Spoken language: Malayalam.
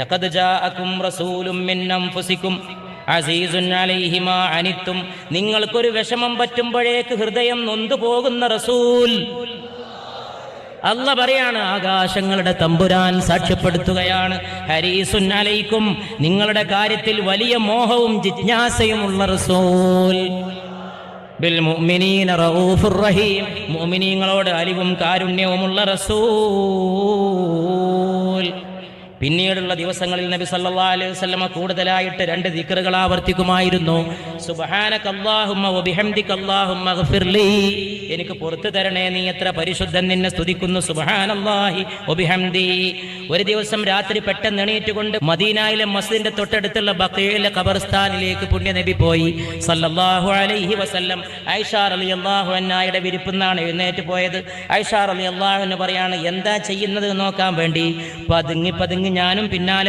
ലഖദ് ജാഅകും رسول من മാ അനിത്തും നിങ്ങൾക്കൊരു വിഷമം പറ്റുമ്പോഴേക്ക് ഹൃദയം നൊന്തു പോകുന്ന റസൂൽ. അല്ല പറയാണ് ആകാശങ്ങളുടെ തമ്പുരാൻ സാക്ഷ്യപ്പെടുത്തുകയാണ്. ഹരീസുൻ അലൈക്കും നിങ്ങളുടെ കാര്യത്തിൽ വലിയ മോഹവും ജിജ്ഞാസയുമുള്ള റസൂൽ. റഹീം മുഅ്മിനീങ്ങളോട് അലിവും കാരുണ്യവുമുള്ള റസൂൽ. പിന്നീടുള്ള ദിവസങ്ങളിൽ നബി സല്ലാ അലൈഹി വസല്ലമ കൂടുതലായിട്ട് രണ്ട് ദിക്കറുകൾ ആവർത്തിക്കുമായിരുന്നു. എനിക്ക് പുറത്തു തരണേ നീ എത്ര പരിശുദ്ധൻ നിന്നെ സ്തുതിക്കുന്നു. സുബ്ഹാനല്ലാഹി ഒരു ദിവസം രാത്രി പെട്ടെന്ന് എണീറ്റുകൊണ്ട് മദീനയിലെ മസ്ജിദിന്റെ തൊട്ടടുത്തുള്ള ബക്കയിലെ ഖബർസ്ഥാനിലേക്ക് പുണ്യനബി പോയി. സല്ലല്ലാഹു അലൈഹി വസല്ലം. ഐഷാർ അലി അള്ളാഹു അന്നായുടെ വിരിപ്പുന്നാണ് എഴുന്നേറ്റ് പോയത്. ഐഷാർ അലി അള്ളാഹു എന്ന് പറയാണ് എന്താ ചെയ്യുന്നത് നോക്കാൻ വേണ്ടി? പതുങ്ങി പതുങ്ങി ഞാനും പിന്നാലെ